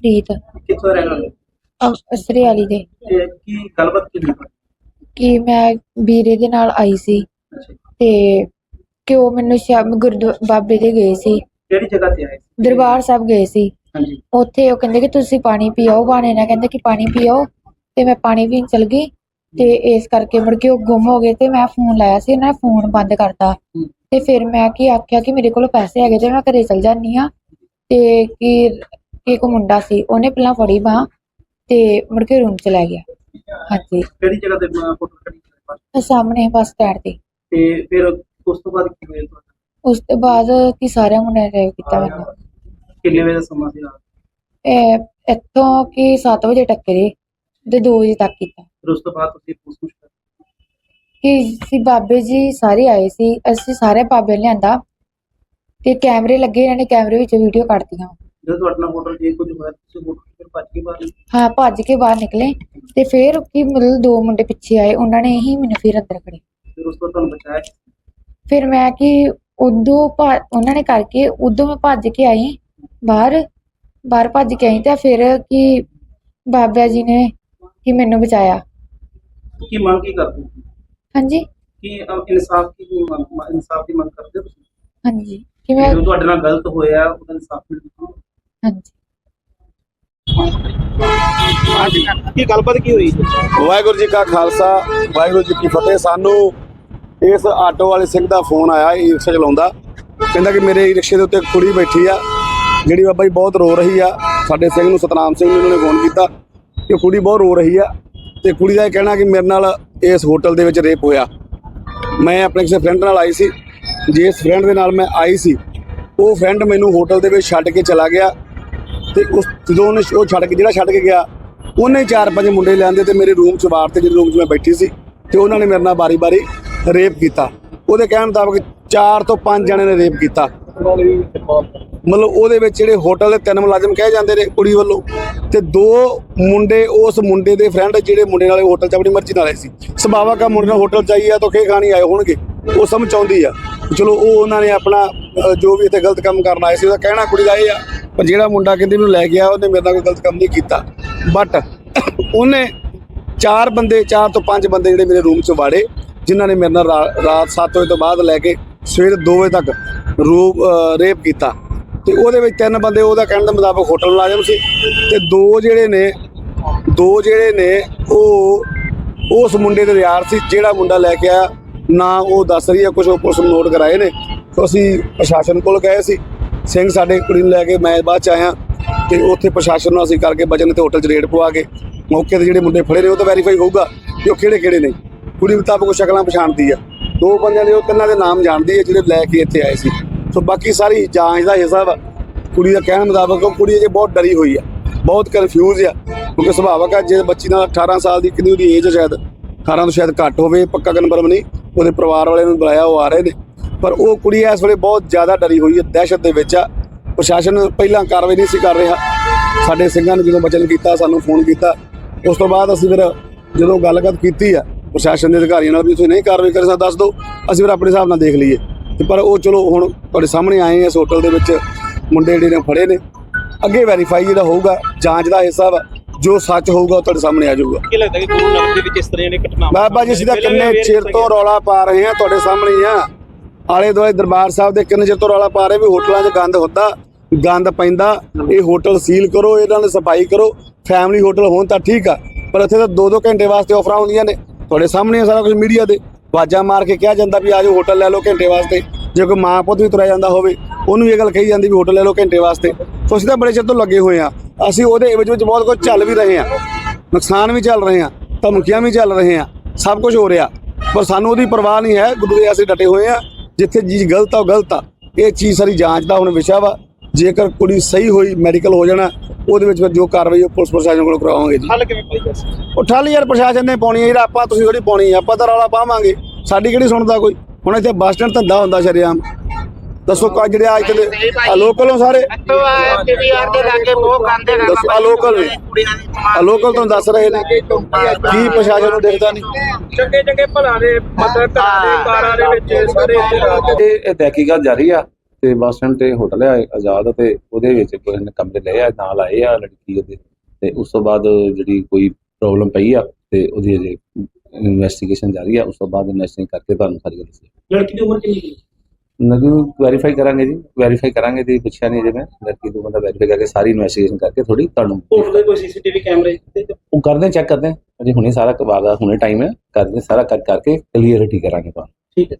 ਪ੍ਰੀਤ ਕਿੱਥੋਂ ਰਹਿਣ ਵਾਲੇ? ਅਸਰੇ ਵਾਲੀ ਦੇ। ਤੇ ਕੀ ਗੱਲਬਾਤ ਕੀ ਹੋਈ? ਕਿ ਮੈਂ ਵੀਰੇ ਦੇ ਨਾਲ ਆਈ ਸੀ। ਅੱਛਾ ਤੇ ਕਿ ਉਹ ਮੈਨੂੰ ਸ਼ਾਮ ਗੁਰਦੁਆਰਾ ਬਾਬੇ ਦੇ ਗਏ ਸੀ। ਕਿਹੜੀ ਜਗ੍ਹਾ ਤੇ ਆਏ ਸੀ? ਦਰਬਾਰ ਸਾਹਿਬ ਗਏ ਸੀ। ਹਾਂਜੀ। ਉੱਥੇ ਉਹ ਕਹਿੰਦੇ ਕਿ ਤੁਸੀਂ ਪਾਣੀ ਪੀਓ। ਬਾਣੇ ਨਾਲ ਕਹਿੰਦੇ ਕਿ ਪਾਣੀ ਪੀਓ। ਤੇ ਮੈਂ ਪਾਣੀ ਪੀਣ ਚਲ ਗਈ। ਤੇ ਇਸ ਕਰਕੇ ਮੁੜ ਕੇ ਉਹ ਗੁੰਮ ਹੋ ਗਏ ਤੇ ਮੈਂ ਫੋਨ ਲਾਇਆ ਸੀ। ਉਹਨਾਂ ਨੇ ਫੋਨ ਬੰਦ ਕਰਤਾ। ਹੂੰ। ਤੇ ਫਿਰ ਮੈਂ ਕੀ ਆਖਿਆ ਕਿ ਮੇਰੇ ਕੋਲ ਪੈਸੇ ਹੈਗੇ ਤੇ ਮੈਂ ਘਰੇ ਚਲ ਜਾਂਦੀ ਆ ਤੇ ਕਿ ਕਿ ਇੱਕ ਮੁੰਡਾ ਸੀ ਉਹਨੇ ਪਹਿਲਾਂ ਫੜੀ ਬਾਂਹ ਤੇ ਮੁੜ ਕੇ ਰੂਮ ਚ ਲੈ ਗਿਆ। ਹਾਂਜੀ। ਕਿਹੜੀ ਜਗ੍ਹਾ ਤੇ ਫੋਟੋ ਕੱਢੀ ਤੇ ਸਾਹਮਣੇ ਬੱਸ ਸਟੈਂਡ ਤੇ। ਤੇ ਫਿਰ ਉਸ ਤੋਂ ਬਾਅਦ ਕੀ ਹੋਇਆ ਤੁਹਾਡਾ? ਉਸ ਤੋਂ ਬਾਅਦ ਕਿ ਸਾਰਿਆਂ ਮੁੰਡਿਆਂ ਨੇ ਰੇਪ ਕੀਤਾ ਮੈਨੂੰ ਕਿੰਨੇ ਵਜੇ ਦਾ ਸਮਾਂ ਸੀ ਰਾਤ? ਇਹ ਇੱਥੋਂ ਕਿ 7 ਵਜੇ ਟੱਕਰੇ ਤੇ 2 ਵਜੇ ਤੱਕ ਕੀਤਾ। ਫਿਰ ਉਸ ਤੋਂ ਬਾਅਦ ਤੁਸੀਂ ਪੁੱਛ ਕਿ ਸੀ ਬਾਬੇ ਜੀ ਸਾਰੇ ਆਏ ਸੀ ਅਸੀਂ ਸਾਰੇ ਬਾਬੇ ਨੇ ਲਿਆਂਦਾ। ਤੇ ਕੈਮਰੇ ਲੱਗੇ ਇਹਨਾਂ ਨੇ ਕੈਮਰੇ ਵਿੱਚ ਵੀਡੀਓ ਕੱਢਤੀਆਂ। ਜਦੋਂ ਤੁਹਾਡੇ ਨਾਲ ਹੋਟਲ ਜੇ ਕੁਝ ਹੋਇਆ ਤੁਸੀਂ ਹੋਟਲ ਫਿਰ ਭੱਜ ਕੇ ਬਾਹਰ ਨਿਕਲੇ। ਹਾਂ ਭੱਜ ਕੇ ਬਾਹਰ ਨਿਕਲੇ ਤੇ ਫਿਰ ਕੀ ਮਤਲਬ ਦੋ ਮੁੰਡੇ ਪਿੱਛੇ ਆਏ ਉਹਨਾਂ ਨੇ ਹੀ ਮੈਨੂੰ ਫਿਰ ਅੰਦਰ ਖੜੇ ਫਿਰ ਉਸ ਤੋਂ ਤੁਹਾਨੂੰ ਬਚਾਇਆ? ਫਿਰ ਮੈਂ ਕਿ ਉਦੋਂ ਭਾ- ਉਹਨਾਂ ਨੇ ਕਰਕੇ ਉਦੋਂ ਮੈਂ ਭੱਜ ਕੇ ਆਈ ਬਾਹਰ ਬਾਹਰ ਭੱਜ ਕੇ ਆਈ ਤਾਂ ਫਿਰ ਕਿ ਬਾਬਾ ਜੀ ਨੇ ਕਿ ਮੈਨੂੰ ਬਚਾਇਆ। ਕੀ ਮੰਗ ਕੀ ਕਰਦੇ ਹੋ? ਹਾਂਜੀ। ਕੀ ਇਨਸਾਫ ਕੀ ਮੰਗ ਇਨਸਾਫ ਦੀ ਮੰਗ ਕਰਦੇ ਹੋ ਤੁਸੀਂ? ਹਾਂਜੀ ਕਿ ਮੈਂ ਜੋ ਤੁਹਾਡੇ ਨਾਲ ਗਲਤ ਹੋਇਆ ਉਹਦਾ ਇਨਸਾਫ ਮਿਲਣਾ ਹਾਂਜੀ। ਕੀ ਗੱਲਬਾਤ ਕੀ ਹੋਈ? ਵਾਹਿਗੁਰੂ ਜੀ ਕਾ ਖਾਲਸਾ ਵਾਹਿਗੁਰੂ ਜੀ ਕੀ ਫਤਿਹ। ਸਾਨੂੰ ਇਸ ਆਟੋ ਵਾਲੇ ਸਿੰਘ ਦਾ ਫੋਨ ਆਇਆ ਇਹ ਰਿਕਸ਼ਾ ਚਲਾਉਂਦਾ। ਕਹਿੰਦਾ ਕਿ ਮੇਰੇ ਰਿਕਸ਼ੇ ਦੇ ਉੱਤੇ ਕੁੜੀ ਬੈਠੀ ਆ ਜਿਹੜੀ ਬਾਬਾ ਜੀ ਬਹੁਤ ਰੋ ਰਹੀ ਆ। ਸਾਡੇ ਸਿੰਘ ਨੂੰ ਸਤਨਾਮ ਸਿੰਘ ਨੂੰ ਨੇ ਫੋਨ ਕੀਤਾ ਕਿ ਕੁੜੀ ਬਹੁਤ ਰੋ ਰਹੀ ਆ ਤੇ ਕੁੜੀ ਦਾ ਇਹ ਕਹਿਣਾ ਕਿ ਮੇਰੇ ਨਾਲ ਇਸ ਹੋਟਲ ਦੇ ਵਿੱਚ ਰੇਪ ਹੋਇਆ। ਮੈਂ ਆਪਣੇ ਕਿਸੇ ਫਰੈਂਡ ਨਾਲ ਆਈ ਸੀ। ਜਿਸ ਫਰੈਂਡ ਦੇ ਨਾਲ ਮੈਂ ਆਈ ਸੀ ਉਹ ਫਰੈਂਡ ਮੈਨੂੰ ਹੋਟਲ ਦੇ ਵਿੱਚ ਛੱਡ ਕੇ ਚਲਾ ਗਿਆ। ਤੇ ਉਸ ਜਦੋਂ ਉਹਨੇ ਉਹ ਛੱਡ ਕੇ ਜਿਹੜਾ ਛੱਡ ਕੇ ਗਿਆ, ਉਹਨੇ ਚਾਰ ਪੰਜ ਮੁੰਡੇ ਲਿਆਂਦੇ ਤੇ ਮੇਰੇ ਰੂਮ 'ਚ ਵਾਰ ਤੇ ਜਿਹੜੇ ਰੂਮ 'ਚ ਮੈਂ ਬੈਠੀ ਸੀ ਤੇ ਉਹਨਾਂ ਨੇ ਮੇਰੇ ਨਾਲ ਬਾਰੀ-ਬਾਰੀ ਰੇਪ ਕੀਤਾ। ਉਹਦੇ ਕਹਿਣ ਮੁਤਾਬਕ ਚਾਰ ਤੋਂ ਪੰਜ ਜਣੇ ਨੇ ਰੇਪ ਕੀਤਾ। ਮਤਲਬ ਉਹਦੇ ਵਿੱਚ ਜਿਹੜੇ ਹੋਟਲ ਦੇ ਤਿੰਨ ਮੁਲਾਜ਼ਮ ਕਹੇ ਜਾਂਦੇ ਨੇ ਕੁੜੀ ਵੱਲੋਂ ਤੇ ਦੋ ਮੁੰਡੇ, ਉਸ ਮੁੰਡੇ ਦੇ ਫਰੈਂਡ ਜਿਹੜੇ ਮੁੰਡੇ ਨਾਲੇ ਹੋਟਲ 'ਚ ਆਪਣੀ ਮਰਜ਼ੀ ਨਾਲ ਆਏ ਸੀ। ਸੁਭਾਵਾ ਕਾ ਮੁੰਡੇ ਨਾਲ ਹੋਟਲ ਆ ਤਾਂ ਖੇ ਖਾਣੀ ਆਏ ਹੋਣਗੇ। ਉਹ ਸਮਝ ਚਾਹੁੰਦੀ ਆ। ਚਲੋ ਉਹ ਉਹਨਾਂ ਨੇ ਆਪਣਾ ਅ, ਜੋ ਵੀ ਇੱਥੇ ਗਲਤ ਕੰਮ ਕਰਨ ਆਏ ਸੀ ਉਹਦਾ ਕਹਿਣਾ ਕੁੜੀ ਦਾ ਇਹ ਆ ਪਰ ਜਿਹੜਾ ਮੁੰਡਾ ਕਹਿੰਦੀ ਮੈਨੂੰ ਲੈ ਗਿਆ ਉਹਨੇ ਮੇਰੇ ਨਾਲ ਕੋਈ ਗਲਤ ਕੰਮ ਨਹੀਂ ਕੀਤਾ। ਬਟ ਉਹਨੇ ਚਾਰ ਬੰਦੇ ਚਾਰ ਤੋਂ ਪੰਜ ਬੰਦੇ ਜਿਹੜੇ ਮੇਰੇ ਰੂਮ 'ਚ ਵਾੜੇ ਜਿਨ੍ਹਾਂ ਨੇ ਮੇਰੇ ਨਾਲ ਰਾ- ਰਾਤ 7 ਵਜੇ ਤੋਂ ਬਾਅਦ ਲੈ ਕੇ ਸਵੇਰ 2 ਵਜੇ ਤੱਕ ਰੂਪ ਰੇਪ ਕੀਤਾ। ਤੇ ਉਹਦੇ ਵਿੱਚ ਤਿੰਨ ਬੰਦੇ ਉਹਦਾ ਕਹਿਣ ਦੇ ਮੁਤਾਬਕ ਹੋਟਲ ਮੁਲਾਜ਼ਮ ਸੀ। ਤੇ ਦੋ ਜਿਹੜੇ ਨੇ ਦੋ ਜਿਹੜੇ ਨੇ ਉਹ ਉਸ ਮੁੰਡੇ ਦੇ ਯਾਰ ਸੀ ਜਿਹੜਾ ਮੁੰਡਾ ਲੈ ਕੇ ਆਇਆ ਨਾ ਉਹ ਦੱਸ ਰਹੀ ਹੈ ਕੁਝ ਉਹ ਪੁਲਿਸ ਨੂੰ ਨੋਟ ਕਰਾਏ ਨੇ। ਤੇ ਅਸੀਂ ਪ੍ਰਸ਼ਾਸਨ ਕੋਲ ਗਏ ਸੀ। ਸਿੰਘ ਸਾਡੇ ਕੁੜੀ ਨੂੰ ਲੈ ਕੇ ਮੈਂ ਬਾਅਦ ਚ ਆਇਆ ਤੇ ਉੱਥੇ ਪ੍ਰਸ਼ਾਸਨ ਨੂੰ ਅਸੀਂ ਕਰਕੇ ਬਜਨ ਤੇ ਹੋਟਲ 'ਚ ਰੇਡ ਪਵਾ ਕੇ ਮੌਕੇ ਤੇ ਜਿਹੜੇ ਮੁੰਡੇ ਫੜੇ ਨੇ, ਉਹ ਤਾਂ ਵੈਰੀਫਾਈ ਹੋਊਗਾ ਕਿ ਉਹ ਕਿਹੜੇ ਕਿਹੜੇ ਨੇ। ਕੁੜੀ ਮੁਤਾਬਕ ਉਹ ਸ਼ਕਲਾਂ ਪਛਾਣਦੀ ਆ ਦੋ ਬੰਦਿਆਂ ਦੇ ਉਹ ਤਿੰਨਾਂ ਦੇ ਨਾਮ ਜਾਣਦੀ ਹੈ, ਜਿਹੜੇ ਲੈ ਕੇ ਇੱਥੇ ਆਏ ਸੀ। ਸੋ ਬਾਕੀ ਸਾਰੀ ਜਾਂਚ ਦਾ ਹਿੱਸਾ ਵਾ ਕੁੜੀ ਦਾ ਕਹਿਣ ਮੁਤਾਬਕ ਉਹ ਕੁੜੀ ਅਜੇ ਬਹੁਤ ਡਰੀ ਹੋਈ ਆ ਬਹੁਤ ਕਨਫਿਊਜ਼ ਆ। ਕਿਉਂਕਿ ਸੁਭਾਵਕ ਆ, ਜੇ ਬੱਚੀ ਨਾਲ 18 ਸਾਲ ਦੀ, ਕਿੰਨੀ ਉਹਦੀ ਏਜ ਸ਼ਾਇਦ 18 ਤੋਂ ਸ਼ਾਇਦ ਘੱਟ ਹੋਵੇ, ਪੱਕਾ ਕਨਫਰਮ ਨਹੀਂ। ਉਹਦੇ ਪਰਿਵਾਰ ਵਾਲਿਆਂ ਨੂੰ ਬੁਲਾਇਆ, ਉਹ ਆ ਰਹੇ ਨੇ। ਪਰ ਉਹ ਕੁੜੀ ਇਸ ਵੇਲੇ ਬਹੁਤ ਜ਼ਿਆਦਾ ਡਰੀ ਹੋਈ ਹੈ, ਦਹਿਸ਼ਤ ਦੇ ਵਿੱਚ ਆ। ਪ੍ਰਸ਼ਾਸਨ ਪਹਿਲਾਂ ਕਾਰਵਾਈ ਨਹੀਂ ਸੀ ਕਰ ਰਿਹਾ। ਸਾਡੇ ਸਿੰਘਾਂ ਨੇ ਜਦੋਂ ਬਚਨ ਕੀਤਾ, ਸਾਨੂੰ ਫੋਨ ਕੀਤਾ, ਉਸ ਤੋਂ ਬਾਅਦ ਅਸੀਂ ਫਿਰ ਜਦੋਂ ਗੱਲਬਾਤ ਕੀਤੀ ਆ, ਪ੍ਰਸ਼ਾਸਨ ਦੇ ਅਧਿਕਾਰੀਆਂ ਨਾਲ ਵੀ ਤੁਸੀਂ ਨਹੀਂ ਕਾਰਵਾਈ ਕਰ ਸਕਦੇ, ਦੱਸ ਦਿਓ। ਅਸੀਂ ਫਿਰ ਆਪਣੇ ਹਿਸਾਬ ਨਾਲ ਦੇਖ ਲਈਏ। ਤੇ ਪਰ ਉਹ ਚਲੋ ਹੁਣ ਤੁਹਾਡੇ ਸਾਹਮਣੇ ਆਏ ਇਸ ਹੋਟਲ ਦੇ ਵਿੱਚ। ਮੁੰਡੇ ਜਿਹੜੇ ਨੇ ਫੜੇ ਨੇ। ਅੱਗੇ ਵੈਰੀਫਾਈ ਜਿਹੜਾ ਹੋਊਗਾ, ਜਾਂਚ ਦਾ ਹਿੱਸਾ ਵਾ। ਜੋ ਸੱਚ ਹੋਊਗਾ ਉਹ ਤੁਹਾਡੇ ਸਾਹਮਣੇ ਆ ਜਾਊਗਾ। ਕੀ ਲੱਗਦਾ ਕਿ ਗੁਰੂ ਦੇ ਵਿੱਚ ਇਸ ਤਰ੍ਹਾਂ ਦੀਆਂ ਘਟਨਾਵਾਂ ਬਾਬਾ ਜੀ ਅਸੀਂ ਤਾਂ ਕਿੰਨੇ ਚਿਰ ਤੋਂ ਰੌਲਾ ਪਾ ਰਹੇ ਹਾਂ ਤੁਹਾਡੇ ਸਾਹਮਣੇ ਆ। ਆਲੇ ਦੁਆਲੇ ਦਰਬਾਰ ਸਾਹਿਬ ਦੇ ਕਿੰਨੇ ਚਿਰ ਤੋਂ ਰੌਲਾ ਪਾ ਰਹੇ ਵੀ ਹੋਟਲਾਂ 'ਚ ਗੰਦ ਹੁੰਦਾ ਗੰਦ ਪੈਂਦਾ ਇਹ ਹੋਟਲ ਸੀਲ ਕਰੋ ਇਹਨਾਂ ਦੀ ਸਫ਼ਾਈ ਕਰੋ ਫੈਮਿਲੀ ਹੋਟਲ ਹੋਣ ਤਾਂ ਠੀਕ ਆ ਪਰ ਇੱਥੇ ਤਾਂ 2-2 ਘੰਟੇ ਵਾਸਤੇ ਆਫਰਾਂ ਹੁੰਦੀਆਂ ਨੇ। ਤੁਹਾਡੇ ਸਾਹਮਣੇ ਸਾਰਾ ਕੁਝ ਮੀਡੀਆ ਦੇ। ਵਾਜਾਂ ਮਾਰ ਕੇ ਕਿਹਾ ਜਾਂਦਾ ਵੀ ਆਜੋ ਹੋਟਲ ਲੈ ਲਓ ਘੰਟੇ ਵਾਸਤੇ ਜੇ ਕੋਈ ਮਾਂ ਪੁੱਤ ਵੀ ਤੁਰਿਆ ਜਾਂਦਾ ਹੋਵੇ ਉਹਨੂੰ ਇਹ ਗੱਲ ਕਹੀ ਜਾਂਦੀ ਵੀ ਹੋਟਲ ਲੈ ਲਓ ਘੰਟੇ ਵਾਸਤੇ। ਸੋ ਅਸੀਂ ਤਾਂ ਬੜੇ ਚਿਰ ਤੋਂ ਲੱਗੇ ਹੋਏ ਆ। ਅਸੀਂ ਉਹਦੇ ਵਿੱਚ ਵਿੱਚ ਬਹੁਤ ਕੁਝ ਚੱਲ ਵੀ ਰਹੇ ਆ ਨੁਕਸਾਨ ਵੀ ਚੱਲ ਰਹੇ ਆ ਧਮਕੀਆਂ ਵੀ ਚੱਲ ਰਹੇ ਆ ਸਭ ਕੁਝ ਹੋ ਰਿਹਾ। ਪਰ ਸਾਨੂੰ ਉਹਦੀ ਪਰਵਾਹ ਨਹੀਂ ਹੈ ਗੁਰੂ ਦੇ ਅਸੀਂ ਡਟੇ ਹੋਏ ਆ ਜਿੱਥੇ ਚੀਜ਼ ਗਲਤ ਆ ਉਹ ਗਲਤ ਆ। ਇਹ ਚੀਜ਼ ਸਾਰੀ ਜਾਂਚ ਦਾ ਹੁਣ ਵਿਸ਼ਾ ਵਾ। ਜੇਕਰ ਕੁੜੀ ਸਹੀ ਹੋਈ ਮੈਡੀਕਲ ਹੋ ਜਾਣਾ ਉਹਦੇ ਵਿੱਚ ਫਿਰ ਜੋ ਕਾਰਵਾਈ ਉਹ ਪੁਲਿਸ ਪ੍ਰਸ਼ਾਸਨ ਕੋਲ ਕਰਾਵਾਂਗੇ ਜੀ। ਹੱਲ ਕਿਵੇਂ ਪਾਈ ਜਾ ਸਕਦਾ ਉਹ ਠੱਲ ਯਾਰ ਪ੍ਰਸ਼ਾਸਨ ਨੇ ਪਾਉਣੀ ਹੈ ਜਿਹੜਾ ਆਪਾਂ ਤੁਸੀਂ ਥੋੜੀ ਪਾਉਣੀ ਹੈ ਆਪਾਂ ਤਾਂ ਰੌਲਾ ਪਾਵਾਂਗੇ। ਸਾਡੀ ਕਿਹੜੀ ਸੁਣਦਾ ਕੋਈ? ਹੁਣ ਇੱਥੇ ਬੱਸ ਸਟੈਂਡ ਧੰਦਾ ਹੁੰਦਾ ਸ਼ਰੇਆਮ। ਦੱਸੋ ਕਾ ਜਿਹੜੇ ਆ ਇੱਥੇ ਦੇ ਆ ਲੋਕਲ ਹੋ ਸਾਰੇ? ਪੀਵੀਆਰ ਦੇ ਲਾਗੇ ਬਹੁਤ ਗੰਦੇ ਦੱਸੋ ਆ ਲੋਕਲ ਨੇ ਆ ਲੋਕਲ ਤੁਹਾਨੂੰ ਦੱਸ ਰਹੇ ਨੇ। ਕੀ ਪ੍ਰਸ਼ਾਸਨ ਨੂੰ ਦੇਖਦਾ ਨਹੀਂ? ਚੰਗੇ ਚੰਗੇ ਭਲਾ ਦੇ ਮਤਲਬ ਘਰਾਂ ਦੇ ਕਾਰਾਂ ਦੇ ਵਿੱਚ ਸਾਰੇ ਇਹ ਤਹਿਕੀਕਾਤ ਜਾਰੀ ਆ ਤੇ ਬੱਸ ਸਟੈਂਡ ਤੇ ਹੋਟਲ ਹੈ ਆਜ਼ਾਦ ਤੇ ਉਹਦੇ ਵਿੱਚ ਕੋਈ ਨੇ ਕਮਰੇ ਲਏ ਆ ਨਾਲ ਆਏ ਆ ਲੜਕੀ ਉਹਦੇ। ਤੇ ਉਸ ਤੋਂ ਬਾਅਦ ਜਿਹੜੀ ਕੋਈ ਪ੍ਰੋਬਲਮ ਪਈ ਆ ਤੇ ਉਹਦੀ ਅਜੇ ਇਨਵੈਸਟੀਗੇਸ਼ਨ ਜਾਰੀ ਆ ਉਸ ਤੋਂ ਬਾਅਦ ਇਨਵੈਸਟਿਗੇਸ਼ਨ ਕਰਕੇ ਤੁਹਾਨੂੰ ਸਾਰੀ ਗੱਲ ਦੱਸਾਂਗੇ ਲੜਕੀ ਦੀ ਉਮਰ ਕਿੰਨੀ ਹੈ? ਨਗੀ ਵੈਰੀਫਾਈ ਕਰਾਂਗੇ ਜੀ ਵੈਰੀਫਾਈ ਕਰਾਂਗੇ ਜੀ ਪੁੱਛਿਆ ਨਹੀਂ ਜੇ ਮੈਂ ਲੜਕੀ ਤੋਂ ਬੰਦਾ ਵੈਰੀਫਾਈ ਕਰਕੇ ਸਾਰੀ ਇਨਵੈਸਟੀਗੇਸ਼ਨ ਕਰਕੇ ਥੋੜੀ ਤੁਹਾਨੂੰ ਹੋਟਲ ਦੇ ਕੋਈ ਸੀਸੀਟੀਵੀ ਕੈਮਰੇ ਤੇ ਉਹ ਕਰਦੇ ਚੈੱਕ ਕਰਦੇ। ਅਜੇ ਹੁਣੇ ਸਾਰਾ ਦਾ ਹੁਣੇ ਟਾਈਮ ਹੈ। ਕਰਦੇ ਸਾਰਾ ਕਰ ਕਰਕੇ ਕਲੀਅਰਿਟੀ ਕਰਾਂਗੇ ਤੁਹਾਨੂੰ ਠੀਕ ਹੈ।